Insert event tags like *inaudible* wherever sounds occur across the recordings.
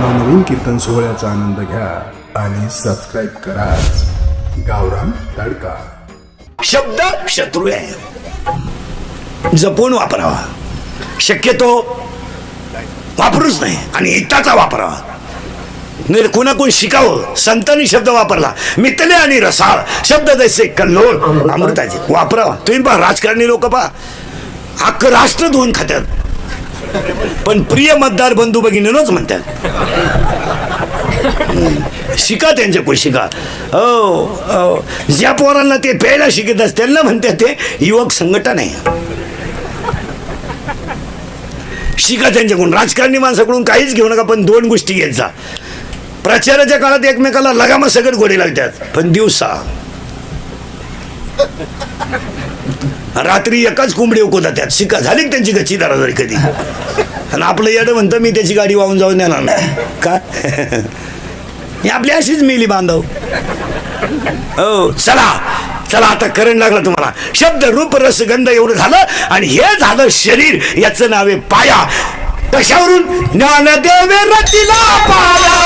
नवनवीन कीर्तन सोहळ्याचा आनंद घ्या आणि सबस्क्राईब करा. गावरान तडका. शब्द शत्रू आहे. जपून वापरावा. शक्यतो वापरूच नाही आणि हिताचा वापरावा. म्हणजे नाही शिकावं संतांनी शब्द वापरला मितले आणि रसाळ शब्द जैसे कल्लोळ अमृताचे वापरावा. तुम्ही पहा राजकारणी लोक पहा. अख्खं राष्ट्र धुवून खात्यात. पण प्रिय मतदार बंधू भगिनीनच म्हणतात. शिका त्यांच्याकडून शिका. हो हो ज्या पोरांना ते प्यायला शिकत असतात त्यांना म्हणतात ते युवक संघटन आहे. शिका त्यांच्याकडून. राजकारणी माणसाकडून काहीच घेऊ नका पण दोन गोष्टी घेत जा. प्रचाराच्या काळात एकमेकाला लगामा सगळं गोडी लागतात. पण दिवसा. रात्री एकाच कोंबडी उकवतात त्यात शिका झाली त्यांची गच्ची जरी कधी? आणि आपलं येडं म्हणतं मी त्याची गाडी वाहून जाऊन देणार नाही. का? ही आपली अशीच मिली बांधव. हो चला चला आता करंट लागला तुम्हाला. शब्द रूप रस गंध एवढं झालं आणि हे झालं शरीर. याचं नाव आहे पाया. कशावरून? ज्ञानदेव रतीला पाया.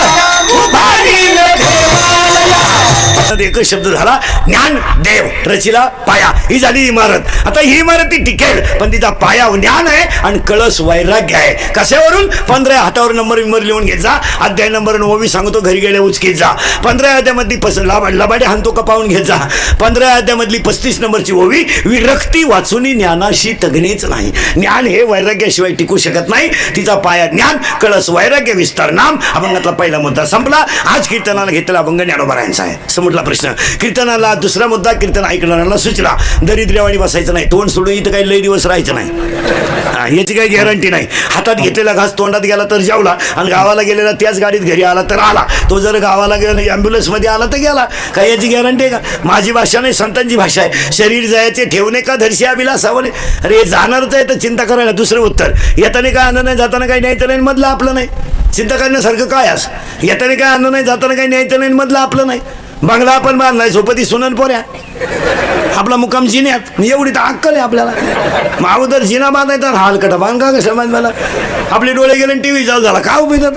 एकच शब्द झाला ज्ञान देव. रचिला पाया. ही झाली इमारत. आता ही इमारत ती टिकेल पण तिचा पाया ज्ञान आहे आणि कळस वैराग्य आहे. कशावरून? पंधरा हातावर नंबर विमर लिहून घ्यायचा अध्याय नंबर ओवी सांगतो घरी गेले उचकीत जा. पंधरा अध्यामधली पस लाबा का पाहून घेत जा. पंधरा अध्यामधली पस्तीस नंबरची ओवी विरक्ती वाचून ज्ञानाशी तगणीच नाही. ज्ञान हे वैराग्याशिवाय टिकू शकत नाही. तिचा पाया ज्ञान कळस वैराग्य विस्तार नाम. अभंगातला पहिला मुद्दा संपला. आज कीर्तनाला घेतलेला अभंग ज्ञानोबारायांचा आहे समजला प्रश्न. कीर्तनाला दुसरा मुद्दा कीर्तन ऐकणाऱ्याला सुचला. दरिद्र्यावाणी बसायचं नाही. तोंड सोडून इथं काही लई दिवस राहायचं नाही. याची काही गॅरंटी नाही. हातात घेतलेला घास तोंडात गेला तर जेवला आणि गावाला गेलेला त्याच गाडीत घरी आला तर आला. तो जर गावाला गेला ॲम्ब्युलन्समध्ये आला तर गेला. काय याची गॅरंटी आहे का? माझी भाषा नाही संतांची भाषा आहे. शरीर जायचे ठेवणे का धरशी अभिलासावणे अरे जाणारच आहे तर चिंता करायला दुसरं उत्तर. येताना काय आलं नाही जाताना काही न्यायचं नाही मधलं आपलं नाही. चिंता करण्यासारखं काय असं येताना काय आनंद नाही जाताना काही न्यायचं नाही मधलं आपलं नाही. बंगला पण बांधलाय सोपती सुनन पोऱ्या. आपला मुक्काम जिन्यात. एवढी तर अक्कल आहे आपल्याला. मग अगोदर जिना बांधायचा हालकटा हाल कटा बांध का कसं मला? आपले डोळे गेले टी व्ही चालू झाला. का उपयोग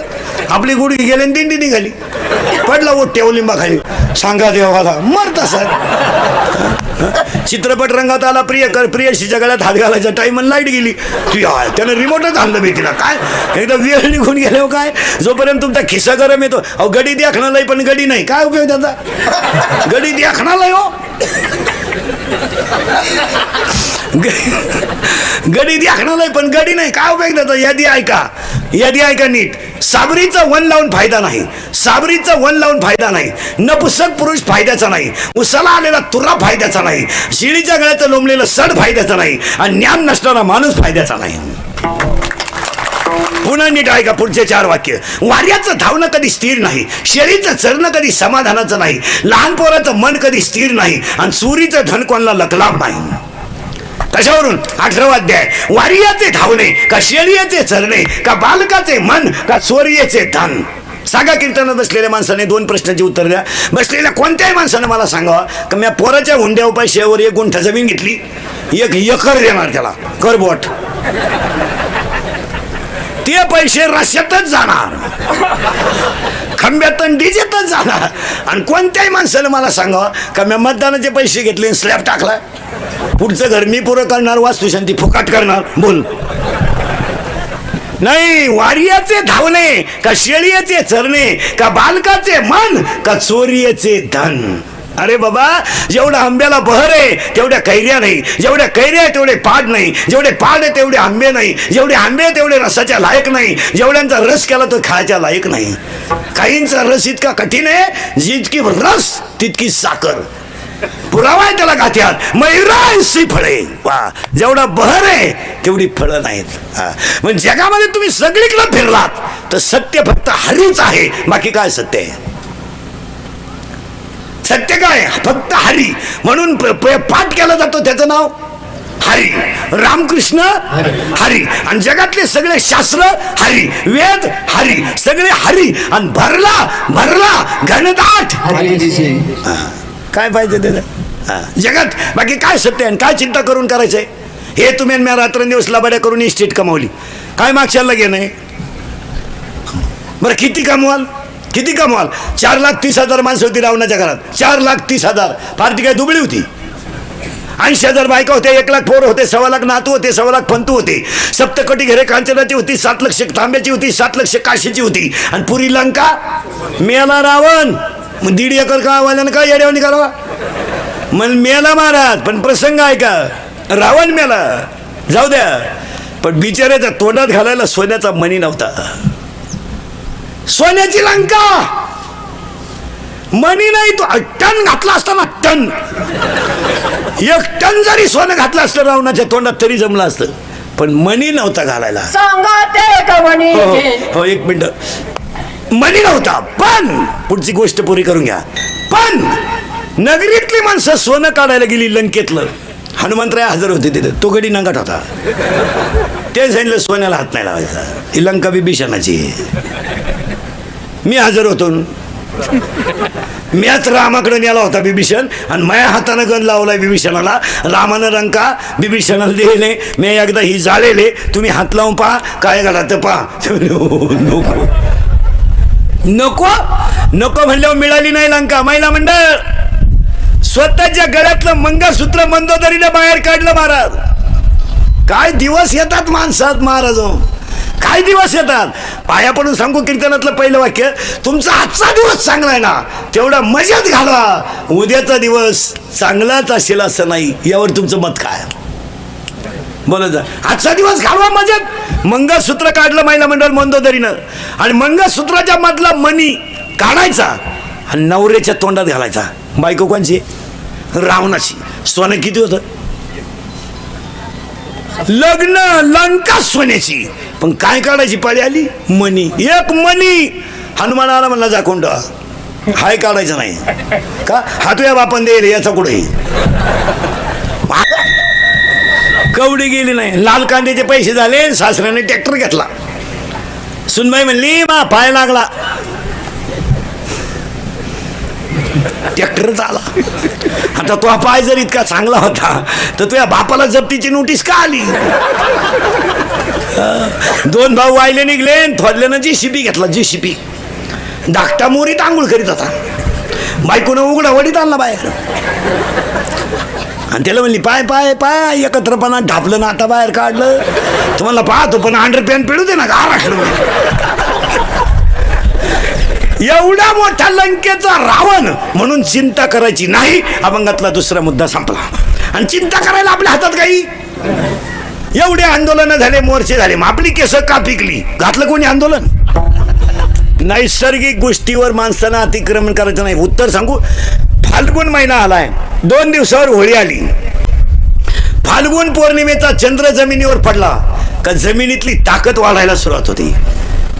आपली गुडगी गेले आणि दिंडी निघाली. पडला ओट ओलिंबा खाली सांगा देवाला मरता सर चित्रपट रंगात आला प्रिय कर प्रियशीच्या गळ्यात हात घालायचा टाईम लाइट गेली. तू त्यानं रिमोटच आणलं मी तिला. काय? एकदा वेळ निघून गेले हो काय? जोपर्यंत तुमचा खिस्सा गरम येतो. अहो गडी द्याखणालाय पण गडी नाही. काय उपयोग त्याचा? गडी द्याखणालाय हो. ग- गडी द्याखणालाय पण गडी नाही. काय उपयोग त्याचा? यादी ऐका. यादी ऐका नीट. साबरीचं वन लावून फायदा नाही. साबरीचं वन लावून फायदा नाही. नपुसक पुरुष फायद्याचा नाही. उसाला आलेला तुरा फायद्याचा नाही. शिळीच्या गळ्याचं लोंबलेलं सड फायद्याचं नाही. आणि ज्ञान नसणारा माणूस फायद्याचा नाही. पुन्हा नीट ऐका पुढचे चार वाक्य. वार्याचं धावणं कधी स्थिर नाही. शेळीचं चरणं कधी समाधानाचं नाही. लहान पोराचं मन कधी स्थिर नाही. आणि सुरीचं धन कोणाला लकलाभ नाही. कशावरून? अठरावा अध्याय. वारियाचे धावणे का शेळीयाचे चरणे का बालकाचे मन का चोरियेचे धन? सांगा कीर्तनात बसलेल्या माणसाने दोन प्रश्नाची उत्तर द्या. बसलेल्या कोणत्याही माणसाने मला सांगावा का मी पोराच्या हुंड्या उपाशीवर एक गुंठ जमीन घेतली एक एकर देणार त्याला करबोट. ते पैसे रश्यातच जाणार. खंब्यात डीजेतच जाणार. आणि कोणत्याही माणसानं मला सांगा का मी मतदानाचे पैसे घेतले स्लॅब टाकला. पुढचं घर मी पुरं करणार वास्तुशांती फुकाट करणार. बोल. नाही वारियाचे धावणे का शेळीयाचे चरणे का बालकाचे मन का चोरियाचे धन. अरे बाबा जेवढा आंब्याला बहर आहे तेवढ्या कैऱ्या नाही. जेवढ्या कैऱ्या आहे तेवढे पाड नाही. जेवढे पाड आहे तेवढे आंबे नाही. जेवढे आंबे आहे तेवढे रसाच्या लायक नाही. जेवढ्यांचा रस केला तो खायच्या लायक नाही. काहींचा रस इतका कठीण आहे जितकी रस तितकी साखर. पुरावा आहे त्याला गाठ्यात. मैराशी फळे. वा जेवढा बहर आहे तेवढी फळं नाहीत. मग जगामध्ये तुम्ही सगळीकडे फिरलात तर सत्य फक्त हरीच आहे. बाकी काय सत्य आहे? सत्य काय? फक्त हरी. म्हणून पाठ केला जातो त्याचं नाव हरी. रामकृष्ण हरी. आणि जगातले सगळे शास्त्र हरी. वेद हरी. सगळे हरी. आणि भरला भरला घनदाट. काय पाहिजे त्याचं हा. जगात बाकी काय सत्य आहे? आणि काय चिंता करून करायचंय? हे तुम्ही मी रात्रंदिवस लबाड्या करून इस्टेट कमावली. काय मागच्याला घेणं आहे? बरं किती कमवाल? किती कमवाल? चार लाख तीस हजार माणसं होती रावणाच्या घरात. चार लाख तीस हजार. पार्टी काय दुबळी होती? ऐंशी हजार बायका होत्या एक लाख पोर होते सव्वा लाख नातू होते सव्वा लाख पंतू होते. सप्तकोटी घरे कांचनाची होती सात लक्ष तांब्याची होती सात लक्ष काशीची होती. आणि पुरी लंका मेला रावण. मग दीड एकर का वाल्यानं का येड्यावणी करावा मग मेला महाराज पण प्रसंग आहे का रावण मेला. जाऊ द्या. पण बिचाऱ्याच्या तोंडात घालायला सोन्याचा मणी नव्हता. सोन्याची लंका! मणी नाही तो टन घातला असताना टन. एक टन जरी सोनं घातलं असतं रावणाच्या तोंडात तरी जमलं असतं. पण मणी नव्हता घालायला. सांगा ते कवणी हो, हो एक मिनिट. मनी नव्हता पण पुढची गोष्ट पुरी करून घ्या. पण नगरीतली माणसं सोनं काढायला गेली लंकेतलं. हनुमंतराय हजर होते तिथे. तो गडी नंगाट होता. ते सांगितलं सोन्याला हात नाही लावायचा. ही लंका बिभीषणाची मी हजर होतो. मीच रामाकडे नेला होता बिभीषण आणि माझ्या हातानं गण लावलाय बिभीषणाला. रामानं रंका बिभीषणाला दिले मी एकदा ही जाळेले. तुम्ही हात लावून पहा. काय घाला तर पहा. *laughs* नको. नको नको म्हणल्यावर मिळाली नाही लंका. महिला मंडळ स्वतःच्या गळ्यातलं मंगळसूत्र मंदोदरीने बाहेर काढलं महाराज. काय दिवस येतात माणसात महाराज हो. काय दिवस येतात? पाया पडून सांगू कीर्तनातलं पहिलं वाक्य तुमचा आजचा दिवस चांगला आहे ना तेवढा मजेत घालवा. उद्याचा दिवस चांगलाच असेल असं नाही. यावर तुमचं मत काय? बोलत जा. आजचा दिवस घालवा मजेत. मंगळसूत्र काढलं महिला मंडळ मंदोदरीनं. आणि मंगळसूत्राच्या मधला मणी काढायचा आणि नवऱ्याच्या तोंडात घालायचा. बायको कोणची? रावणाची. सोनं किती होतं? लग्न लंका सोन्याची. पण काय काढायची पाळी आली? मनी एक मनी हनुमानाला म्हणला जा कोंड. हाय काढायचं नाही. का? हा तुझ्या बापन देईल याचा कुठे? कवडी गेली नाही. लाल कांद्याचे पैसे झाले सासऱ्याने ट्रॅक्टर घेतला. सुनबाई म्हणली मा पाय लागला. ट्रॅक्टरच आला. आता तो पाय जर इतका चांगला होता तर तुझ्या बापाला जप्तीची नोटीस का आली? दोन भाऊ वायले निघले थोडल्यानं जी शिपी घेतला जी शिपी धाकटा मोरीत आंघोळ करीत होता. बायकोनं उघडा वडीत आणला बाहेर. आणि त्याला म्हणली पाय पाय पाय एकत्रपणा ढापलं ना आता बाहेर काढलं. तुम्हाला पाहतो पण अंडर पॅन्ट पिळू दे ना गार एवढा मोठा लंकेचा रावण म्हणून चिंता करायची नाही अभंगातला दुसरा मुद्दा संपला. आणि चिंता करायला आपल्या हातात काही? एवढे आंदोलन झाले मोर्चे झाले मग आपली केस का पिकली? घातलं कोणी आंदोलन? नैसर्गिक गोष्टीवर माणसांना अतिक्रमण करायचं नाही. उत्तर सांगू? फाल्गुन महिना आलाय. दोन दिवसावर होळी आली. फाल्गुन पौर्णिमेचा चंद्र जमिनीवर पडला. का जमिनीतली ताकद वाढायला सुरुवात होती.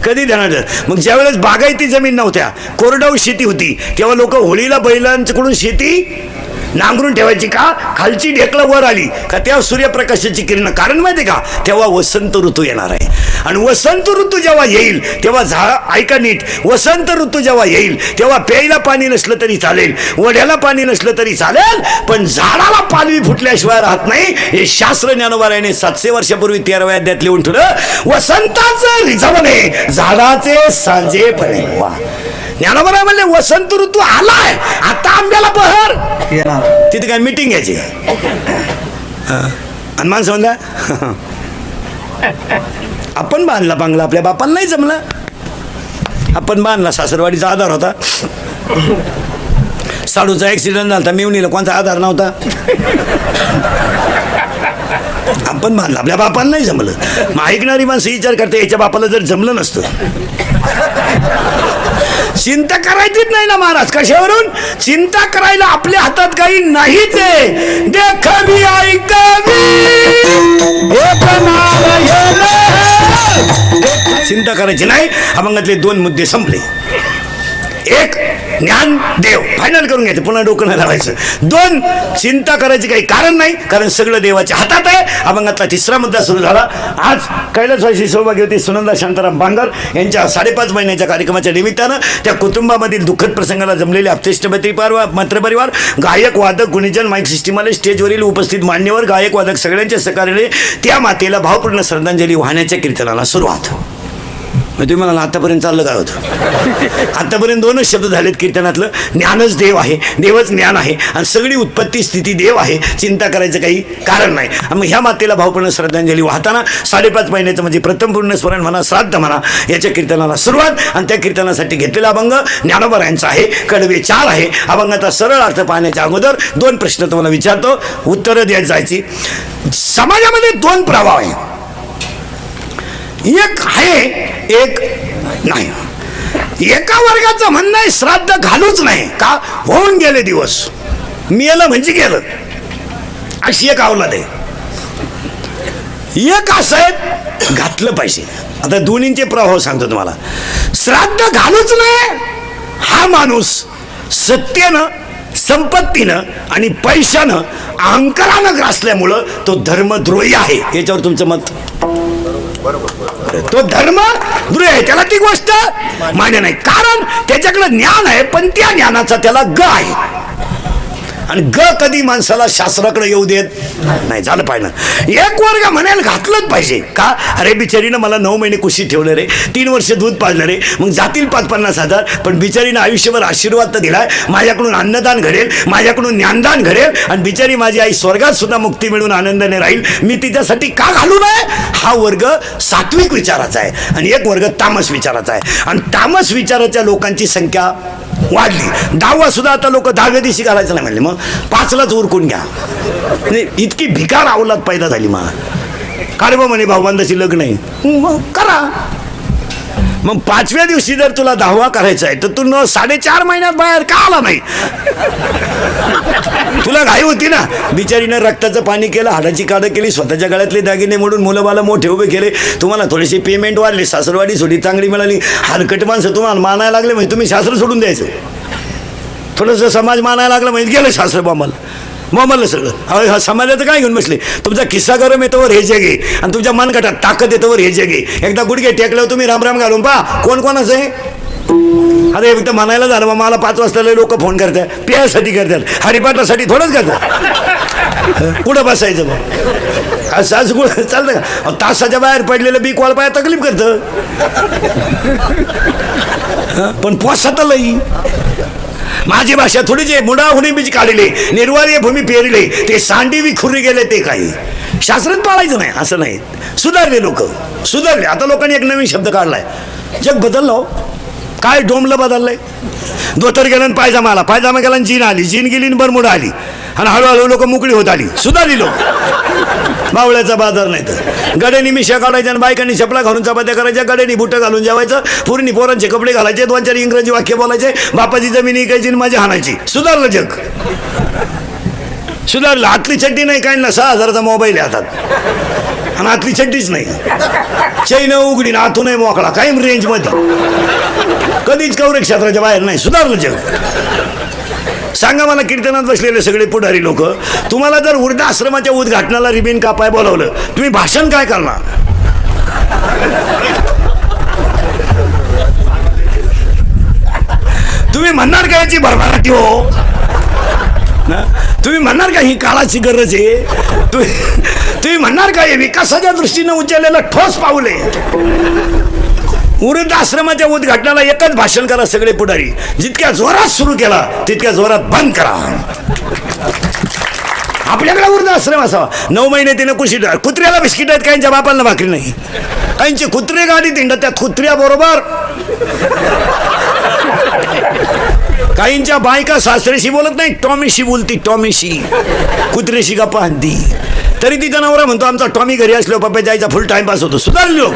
कधी ध्यानात मग ज्यावेळेस बागायती जमीन नव्हत्या कोरडाऊ शेती होती तेव्हा लोक होळीला बैलांकडून शेती नांगरून ठेवायची का? खालची ढेकलं वर आली का तेव्हा सूर्यप्रकाशाची किरण. कारण माहिती का? तेव्हा वसंत ऋतू येणार आहे. आणि वसंत ऋतू जेव्हा येईल तेव्हा झाड ऐका नीट वसंत ऋतू जेव्हा येईल तेव्हा प्यायला पाणी नसलं तरी चालेल वड्याला पाणी नसलं तरी चालेल पण झाडाला पालवी फुटल्याशिवाय राहत नाही हे शास्त्र ज्ञानोबारायने सातशे वर्षापूर्वी तेराव्या अध्यात लिहून ठेवलं. वसंताचं रिझवणे झाडाचे सांजेपणे वा. ज्ञानोबाराय म्हणले वसंत ऋतू आलाय आता आंब्याला बहर. तिथे काय मिटिंग घ्यायची आणि माणसं म्हणला आपण बांधला बांगला आपल्या बापाला नाही जमला. आपण बांधला सासरवाडीचा आधार होता. साडूचा ऍक्सिडेंट झाला मिवणीला कोणता आधार नव्हता. आपण बांधला आपल्या बापाला नाही जमलं. मग ऐकणारी माणसं विचार करते याच्या बापाला जर जमलं नसतं. चिंता करायचीच नाही ना महाराज. कशावरून? चिंता करायला आपल्या हातात काही नाहीच आहे. देख मी ऐक चिंता करायची नाही. अभंगातले दोन मुद्दे संपले. एक ज्ञान देव. फायनल करून घ्यायचं. पुन्हा डोकं नाही लावायचं. दोन चिंता करायची काही कारण नाही कारण सगळं देवाच्या हातात आहे. अभंगातला तिसरा मुद्दा सुरू झाला. आज कैलासवासी सौभाग्यवती सुनंदा शांताराम बांगर यांच्या साडेपाच महिन्याच्या कार्यक्रमाच्या निमित्तानं त्या कुटुंबामधील दुःखद प्रसंगाला जमलेले अपतेष्ट परिवार मित्रपरिवार गायक वादक गुणीजन माईक सिस्टीमाला स्टेजवरील उपस्थित मान्यवर गायक वादक सगळ्यांच्या सहकार्याने त्या मातेला भावपूर्ण श्रद्धांजली वाहण्याच्या कीर्तनाला सुरुवात. तुम्ही म्हणाला आतापर्यंत चाललं काय होतं? *laughs* आतापर्यंत दोनच शब्द झालेत कीर्तनातलं. ज्ञानच देव आहे देवच ज्ञान आहे आणि सगळी उत्पत्ती स्थिती देव आहे. चिंता करायचं काही कारण नाही. मग ह्या मातेला भावपूर्ण श्रद्धांजली वाहताना साडेपाच महिन्याचं म्हणजे प्रथम पूर्ण स्मरण म्हणा श्राद्ध म्हणा याच्या कीर्तनाला सुरुवात. आणि त्या कीर्तनासाठी घेतलेला अभंग ज्ञानोबा यांचा आहे कडवे चार आहे. अभंगाचा सरळ अर्थ पाहण्याच्या अगोदर दोन प्रश्न तुम्हाला विचारतो. उत्तरं द्यायला जायची. समाजामध्ये दोन प्रभाव आहे. एक आहे एक नाही. एका वर्गाचं म्हणणं आहे श्राद्ध घालूच नाही. का? होऊन गेले दिवस. मेलं म्हणजे गेलं. अशी एक आवलाद आहे. एक असं आहे घातलं पाहिजे. आता दोन्हींचे प्रभाव सांगतो तुम्हाला. श्राद्ध घालूच नाही हा माणूस सत्तेनं संपत्तीनं आणि पैशानं अहंकारानं ग्रासल्यामुळं तो धर्मद्रोही आहे. याच्यावर तुमचं मत? बरोबर. तो धर्म दुरे आहे त्याला ती गोष्ट मान्य नाही. कारण त्याच्याकडे ज्ञान आहे पण त्या ज्ञानाचा त्याला ग आहे. आणि ग कधी माणसाला शास्त्राकडे येऊ देत? नाही झालं पाहिजे एक वर्ग म्हणायला घातलंच पाहिजे. का? अरे बिचारीनं मला नऊ महिने कुशीत ठेवलं रे. तीन वर्ष दूध पाजलं रे. मग जातील पाच पन्नास हजार. पण बिचारीनं आयुष्यभर आशीर्वाद तर दिलाय. माझ्याकडून अन्नदान घडेल. माझ्याकडून ज्ञानदान घडेल. आणि बिचारी माझी आई स्वर्गात सुद्धा मुक्ती मिळून आनंदाने राहील. मी तिच्यासाठी का घालू नये? हा वर्ग सात्विक विचाराचा आहे. आणि एक वर्ग तामस विचाराचा आहे. आणि तामस विचाराच्या लोकांची संख्या वाढली. दहावा सुद्धा आता लोक दहाव्या दिवशी घालायचं नाही म्हणले. मग पाचलाच उरकून घ्या. म्हणजे इतकी भिकार अवलाद पैदा झाली मग का रे बा म्हणे भाऊबांधाची लग्न आहे. मग करा. मग पाचव्या दिवशी जर तुला दहावा करायचा आहे तर तू न साडेचार महिन्यात बाहेर का आला नाही? तुला घाई होती ना? बिचारीनं रक्ताचं पाणी केलं हाडाची काढं केली स्वतःच्या गळ्यातले दागिने मोडून मुलं बाला मोठे उभे केले. तुम्हाला थोडीशी पेमेंट वाढली सासरवाडी सोडी चांगली मिळाली. हलकट माणसं तुम्हाला मानायला लागले म्हणजे तुम्ही शास्त्र सोडून द्यायचं. थोडंसं समाज मानायला लागला म्हणजे गेलं शास्त्र बॉम्बाला बॉम्बाला सगळं. हा समाजाचं काय घेऊन बसले? तुमचा किस्सा गरम येतोवर हे जगे आणि तुमच्या मनगटात ताकद येतोवर हे जगे एकदा गुडघे टेकल्यावर तुम्ही रामराम घालून पा कोण कोणाचं आहे? अरे एकदा म्हणायला झालं मग मला पाच वाजता लोक फोन करतात. प्यासाठी करतात. हरिपाठासाठी थोडंच करतात. कुठं बसायचं मग असं असं कुठं? चालतं का? तासाच्या बाहेर पडलेलं बी कॉल पाया तकलीफ करतं. पण पोसात लई. माझी भाषा थोडी जे मुडा हुनी बीज काढले निर्वार्य भूमी पेरले ते सांडीवी खुरी गेले ते काही. शास्त्रच पाळायचं नाही असं नाही. सुधारले लोक सुधारले. आता लोकांनी एक नवीन शब्द काढलाय. जग बदललं हो. काय डोंबलं बदललंय? धोतर गेलं आणि पायजामा आला. पायजामा गेला जीन आली. जीन गेली आणि बरमुडा आली. आणि हळूहळू लोक मोकळी होत आली. सुधारली लोक. बावळ्याचा बाजार नाही तर. गड्यानी मिशा काढायच्या आणि बायकांनी शपला घालून चपात्या करायच्या गड्यांनी बुटं घालून जेवायचं पूर्णी पोरांचे कपडे घालायचे दोन चार इंग्रजी वाक्य बोलायचे बापाची जमीन इकायची आणि माझी हाणायची. सुधारलं जग. सुधारलं. आतली चड्डी नाही काय ना सहा हजाराचा मोबाईल आहे हातात. आणि आतली चड्डीच नाही. चैन उघडी ना आतूनही मोकळा कायम रेंजमध्ये कधीच कौरे क्षेत्राच्या बाहेर नाही. सुधारलं जग. सांगा मला कीर्तनात बसलेले सगळे पुढारी लोक तुम्हाला जर वृद्धाश्रमाच्या उद्घाटनाला रिबीन कापाय बोलावलं तुम्ही भाषण काय करणार? तुम्ही म्हणणार का याची भरभराटी हो? ना? तुम्ही म्हणणार का ही काळाची गरज आहे? तुम्ही तुम्ही म्हणणार का हे विकासाच्या दृष्टीनं उचललेलं ठोस पाऊले वृद्धाश्रमाच्या उद्घाटनाला एकच भाषण करा सगळे पुढारी. जितक्या जोरात सुरू केला तितक्या जोरात बंद करा. आपल्याकडे वृद्धाश्रम असावा. नऊ महिने तिने कुशी कुत्र्याला बिस्किट आहेत काहींच्या बापांना भाकरी नाही. काहींची कुत्रे गाडी तिंड त्या कुत्र्याबरोबर काहींच्या बायका सासरेशी बोलत नाही टॉमीशी बोलती टॉमीशी. कुत्रेशी गप्पा हंती तरी तिचा नवरा म्हणतो आमचा टॉमी घरी असलो पप्पा जायचा फुल टाइमपास होतो. सुधारलो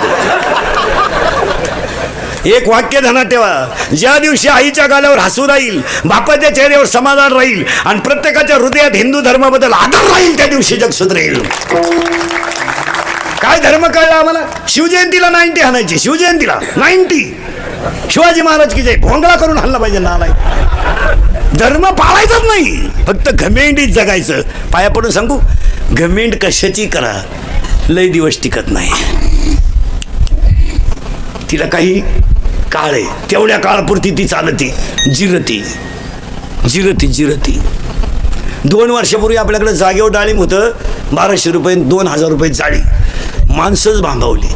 एक वाक्य ध्यानात ठेवा. ज्या दिवशी आईच्या गाल्यावर हसू राहील बापाच्या चेहऱ्यावर समाधान राहील आणि प्रत्येकाच्या हृदयात हिंदू धर्माबद्दल आदर राहील त्या दिवशी जग सुधरेल. काय धर्म कळला आम्हाला? शिवजयंतीला नाईन्टी हाणायची शिवजयंतीला नाईन्टी. शिवाजी महाराज की जय. भोंगळा करून हल्ला पाहिजे नालाय धर्म पाळायचाच नाही. फक्त घमेंडीत जगायचं. पाया पडून सांगू घमेंड कशाची करा? लय दिवस टिकत नाही. तिला काही काळ आहे तेवढ्या काळापुरती ती चालती. जिरती. जिरती जिरती. दोन वर्षापूर्वी आपल्याकडे जागेवर डाळिंब होतं. बाराशे रुपये दोन हजार रुपये जाळी. माणसंच भांबावली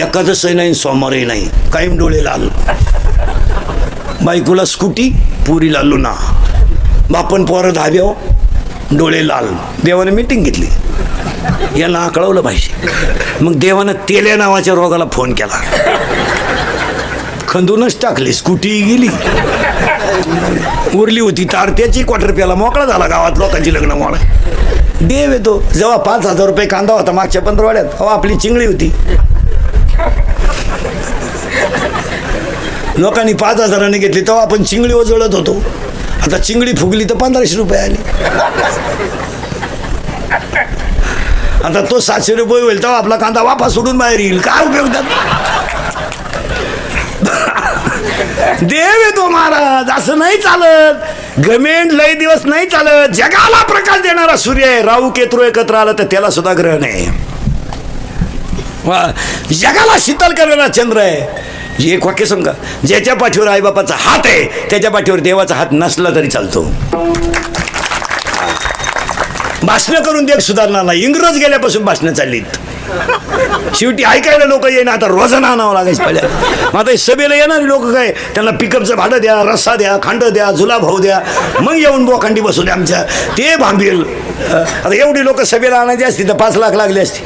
एकादशही नाही सोमवारही नाही. कायम डोळे लाल. बायकोला स्कूटी पुरीला लुना. बापन पोरं धाब्याव हो. डोळे लाल. देवाने मिटिंग घेतली. यांना आकळवलं पाहिजे. मग देवानं तेल्या नावाच्या रोगाला फोन केला. खंदूनच टाकली स्कूटी गेली. उरली होती तार त्याची क्वार्टर प्याला मोकळा झाला गावात लोकांची लग्न मोड देव येतो. जेव्हा पाच हजार रुपये कांदा होता मागच्या पंधरवाड्यात हो आपली चिंगळी होती. लोकांनी पाच हजाराने घेतली तेव्हा आपण चिंगळी ओजळत होतो. आता चिंगडी फुगली तर पंधराशे रुपये आली. आता तो सातशे रुपये होईल तेव्हा आपला कांदा वापस सोडून बाहेर येईल. काय उपयोग त्यात देव येतो महाराज असं नाही चालत. गमेंट लय दिवस नाही चालत. जगाला प्रकाश देणारा सूर्य आहे. राहू केतू एकत्र आला तर त्याला सुद्धा ग्रहण आहे वा, जगाला शीतल करणारा चंद्र आहे. एक वाक्य समजा ज्याच्या पाठीवर आईबापाचा हात आहे त्याच्या पाठीवर देवाचा हात नसला तरी चालतो. भाषणं करून देख सुधारणार नाही. इंग्रज गेल्यापासून भाषणं चाललीत. शेवटी ऐकायला लोक येईना. आता रोजाना आणावं लागायचं पहिल्या मग आता सभेला येणारी लोक काय? त्यांना पिकअपचं भाडं द्या रस्सा द्या खांड द्या जुला भाऊ द्या. मग येऊन बोखांडी बसू द्या आमच्या. ते भांबील. आता एवढी लोक सभेला आणायची असती तर पाच लाख लागले असती.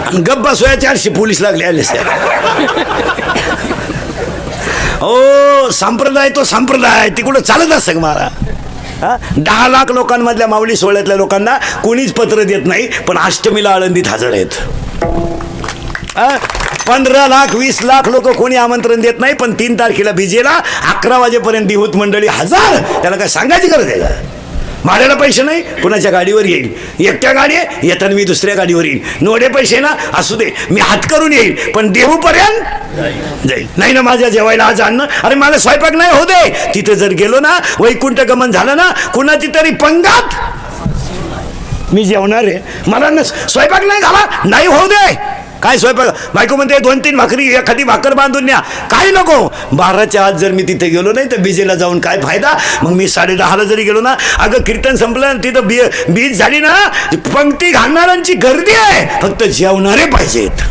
आणि गप्पा सोया चारशे पोलीस लागले आले असते. हो संप्रदाय तो संप्रदाय. तिकडं चालत असं मारा? दहा लाख लोकांमधल्या माऊली सोहळ्यातल्या लोकांना कोणीच पत्र देत नाही पण अष्टमीला आळंदीत हजर आहेत. हा? पंधरा लाख वीस लाख लोक कोणी आमंत्रण देत नाही पण तीन तारखेला बीजेला अकरा वाजेपर्यंत दिहूत मंडळी हजार. त्याला काय सांगायची गरज आहे का? भाड्याला पैसे नाही कुणाच्या गाडीवर येईल. एकट्या गाडी आहे येताना मी दुसऱ्या गाडीवर येईल. नोडे पैसे ना असू दे मी हात करून येईल पण देहूपर्यंत जाईल. नाही ना माझ्या जेवायला आज आणणं अरे मला स्वयंपाक नाही हो दे. तिथे जर गेलो ना वैकुंठ गमन झालं ना कुणाची तरी पंगात मी जेवणार आहे. मला न स्वयंपाक नाही झाला नाही होऊ दे. काय स्वयंपाक बायको म्हणते दोन तीन भाकरी एखादी भाकर बांधून न्या. काय नको. बाराच्या आत जर मी तिथे गेलो नाही तर बीजेला जाऊन काय फायदा? मग मी साडे दहाला जरी गेलो ना अगं कीर्तन संपलं तिथं बी बीज झाली ना पंक्ती घालणाऱ्यांची गर्दी आहे. फक्त जेवणारे पाहिजेत.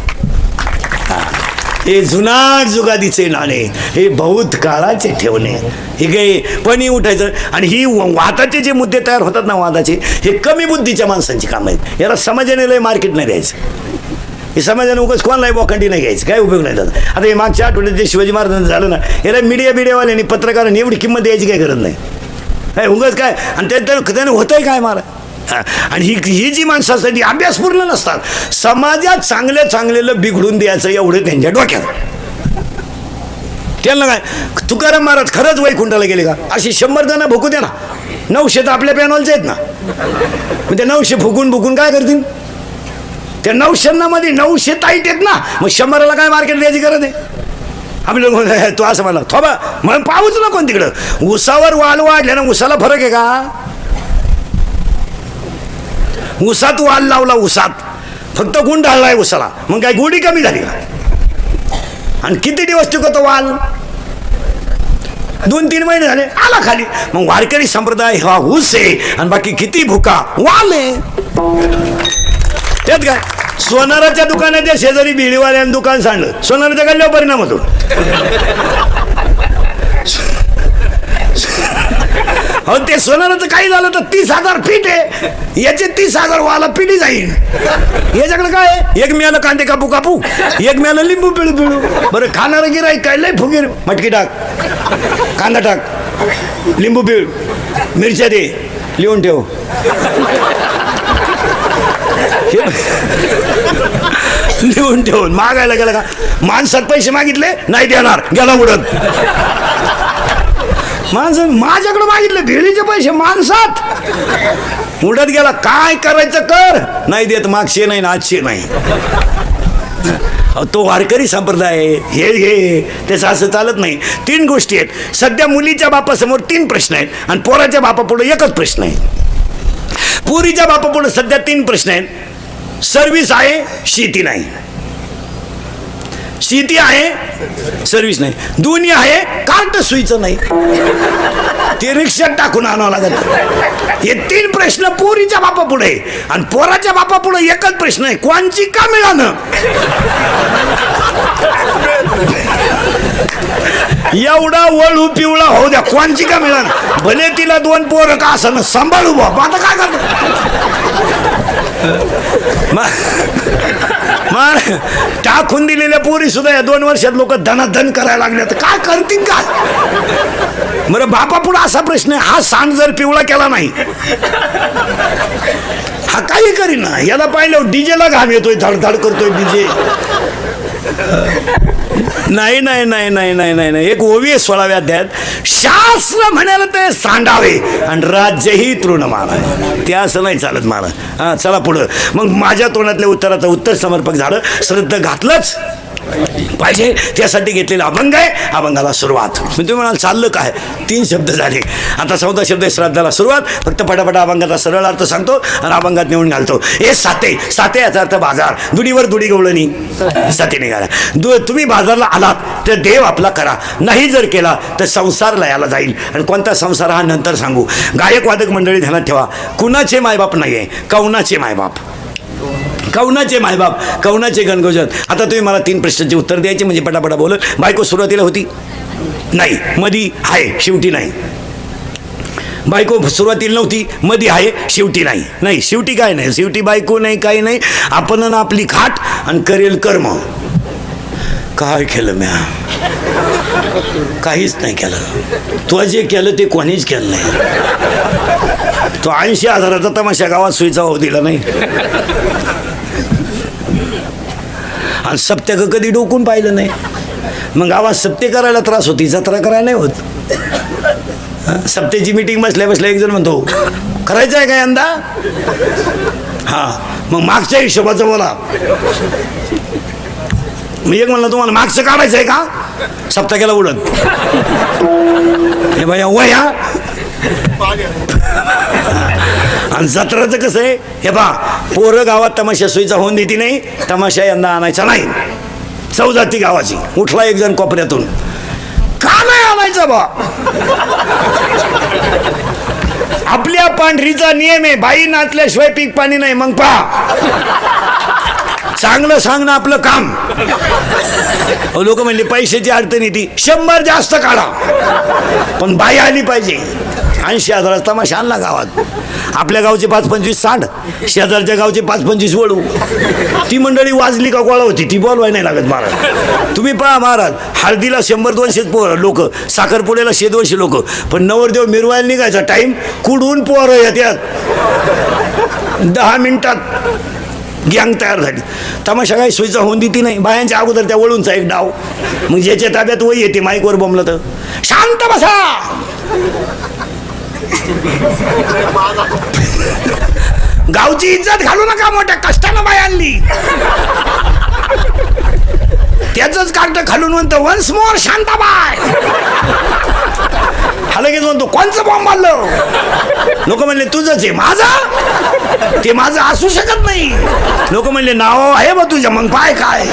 हे जुना जुगादीचे नाणे हे बहुत काळाचे ठेवणे. हे काही पणी उठायचं. आणि ही वादाचे जे मुद्दे तयार होतात ना वादाचे हे कमी बुद्धीच्या माणसांची कामं आहेत. याला समाजाने लय मार्केट नाही द्यायचं. हे समाजाने उगाच कोणालाही बोखंडी नाही घ्यायचं काय उपयोग नाही त्याचा. आता हे मागच्या आठवड्यात जे शिवाजी महाराजांचं झालं ना याला मीडिया बिडियावाल्यांनी पत्रकारांनी एवढी किंमत द्यायची काय गरज नाही. काय उगाच काय आणि त्यानं त्याने होतंय काय मला हा, आणि ही ही जी माणसं असतात ती अभ्यासपूर्ण नसतात. समाजात चांगल्या चांगलेलं बिघडून द्यायचं एवढं त्यांच्या डोक्यात. त्यांना काय तुकाराम महाराज खरंच वैकुंठाला गेले का? अशी शंभर जण भुकू द्या ना. नऊशे तर आपल्या पॅनॉलचे आहेत ना. म्हणजे नऊशे फुकून फुकून काय करतील? त्या नऊशेंना नऊशे ताईट आहेत ना मग शंभराला काय मार्केट द्यायची गरज आहे? आम्ही लोक तू असं म्हणला. थोबा मग पाहूच ना कोण तिकडं. उसावर वाल वाढल्या ना उसाला फरक आहे का? उसात वाल लावला उसात. फक्त गुण ढाळलाय उसाला. मग काय गुढी कमी झाली का? आणि किती दिवस टिकतो वाल? दोन तीन महिने झाले आला खाली. मग वारकरी संप्रदाय हा ऊस आहे आणि बाकी किती भुका? वाल आहे. त्यात काय? सोनाराच्या दुकानाच्या शेजारी बिडीवाल्यानं दुकान सांडलं सोनाराच्या गल्ल्यावर परिणाम होतो. हो ते सोनाराचं काही झालं तर तीस हजार फीट आहे. याचे तीस हजार वाला पिढी जाईल याच्याकडे काय एक मिळालं कांदे कापू कापू. एक मिळालं लिंबू पिळू पिळू. बरं खाणारं गिराईक काय? लय फुगीर. मटकी टाक. कांदा टाक. लिंबू पिळ. मिरच्या दे. लिहून ठेव. लिहून ठेवून मागायला गेला का? माणसात पैसे मागितले नाही देणार. गेला उडत. माणसं माझ्याकडे मागितले भिडीचे पैसे माणसात. उडत गेला काय करायचं कर? नाही देत मागशे नाही ना आजशे नाही तो वारकरी संप्रदाय हे हे त्याचं असं चालत नाही. तीन गोष्टी आहेत. सध्या मुलीच्या बापासमोर तीन प्रश्न आहेत आणि पोराच्या बापापुढे एकच प्रश्न आहे. पुरीच्या बापापुढे सध्या तीन प्रश्न आहेत. सर्विस आहे शेती नाही. शेती आहे सर्विस नाही. दोन्ही आहे कार्ट सुईचं नाही. ते रिक्षात टाकून आणावं लागत हे तीन प्रश्न पोरीच्या बापा पुढे आणि पोराच्या बापा पुढे एकच प्रश्न आहे. कोणची का मिळालं एवढा वळू पिवळा होऊ द्या. कोणची का मिळालं भले तिला दोन पोरं का असं सांभाळू बा आता काय करतो? टाकून दिलेल्या पोरी सुद्धा या दोन वर्षात लोक धनाधन करायला लागल्यात. तर काय करतील का? बरं बापा पुढे असा प्रश्न आहे हा सांड जर पिवळा केला नाही हा काही करीना. याला पाहिलं डीजेला घाम येतोय धडधड करतोय डीजे. नाही नाही नाही नाही नाही नाही नाही. एक ओवी आहे सोळाव्या अध्यायात. शास्त्र म्हणाल ते सांडावे आणि राज्यही तृणमाला ते असं नाही चालत मला हा चला पुढं. मग माझ्या तोंडातल्या उत्तराचं उत्तर समर्पक झालं. श्रद्धा घातलंच. पाहिजे. त्यासाठी घेतलेला अभंग आहे. अभंगाला सुरुवात. मी तुम्ही म्हणाल चाललं काय? तीन शब्द झाले. आता चौदा शब्द श्राद्धाला सुरुवात. फक्त पटापट अभंगाचा सरळ अर्थ सांगतो आणि अभंगात नेऊन घालतो. हे साते. साते याचा अर्थ बाजार. दुडीवर दुडी गवळणी. साते निघाला. दु तुम्ही बाजारला आलात तर देव आपला करा. नाही जर केला तर संसार लयाला जाईल. आणि कोणता संसार हा नंतर सांगू. गायक वादक मंडळी ध्यानात ठेवा. कुणाचे मायबाप नाही आहे कवनाचे मायबाप? कौनाचे मायबाप कौनाचे गणगोजन? आता तुम्ही मला तीन प्रश्नांचे उत्तर द्यायचे म्हणजे पटापटा बोलत बायको सुरुवातीला होती? नाही. मधी आहे शेवटी नाही. बायको सुरुवातीला नव्हती मधी आहे शेवटी नाही. नाही शेवटी काय नाही? शेवटी बायको नाही काही नाही. आपण ना आपली खाट आणि करेल कर्म. काय केलं म्या? काहीच नाही केलं. तो जे केलं ते कोणीच केलं नाही. तो ऐंशी हजाराचा तमाशा गावात सुईचा हो दिला नाही. आणि सप्त्याक कधी डोकून पाहिलं नाही. मग गावात सप्ते करायला त्रास होती जत्रा करायला नाही होत. सप्तेची मिटिंग मीटिंग बसल्या बसल्या एक जण म्हणतो करायचं आहे काय यंदा? हा मग मागच्या हिशोबाचं बोला. मी एक म्हणलं तुम्हाला मागचं काढायचं आहे का? सप्ताक्याला उडत. हे भैया वया आणि जत्राचं कसं आहे? हे पा पोरं गावात तमाशा सोयीचा होऊन देते नाही तमाशा यंदा आणायचा नाही. चौजाती गावाची उठला एक जण कोपऱ्यातून. का नाही आणायचा बा? आपल्या पांढरीचा नियम आहे बाई नाचल्याशिवाय पीक पाणी नाही मग पहा. चांगलं सांगणं आपलं काम. लोक म्हणले पैशाची अडचण येते शंभर जास्त काढा. पण बाई आली पाहिजे. ऐंशी हजाराचा तमाशा आणला गावात. आपल्या गावचे पाच पंचवीस सांड शेजारच्या गावचे पाच पंचवीस वळू ती मंडळी वाजली का गोळा होती ती बोलवाय नाही लागत महाराज. तुम्ही पहा महाराज हळदीला शंभर दोनशे पोहर लोक साखरपुड्याला शे दोनशे लोक पण नवरदेव मिरवायला निघायचा टाईम कुडून पोहर येत्यात. दहा मिनिटात गँग तयार झाली. तमाशा काही सोयीचा होऊन देती नाही. बायांच्या अगोदर त्या वळूनचा एक डाव. मग ज्याच्या ताब्यात वय येते माईकवर बमलं तर शांत बसा! *laughs* गावची इज्जत घालू नका मोठ्या कष्टानं बाय आणली. त्याच कार्ट खालून म्हणतो वन्स मोर शांताबाय हा लगेच म्हणतो कोणचं बॉम्ब मारलं? लोक म्हणले तुझंच आहे माझं. ते माझं असू शकत नाही. लोक म्हणले नाव आहे बा तुझ्या मग पाय काय?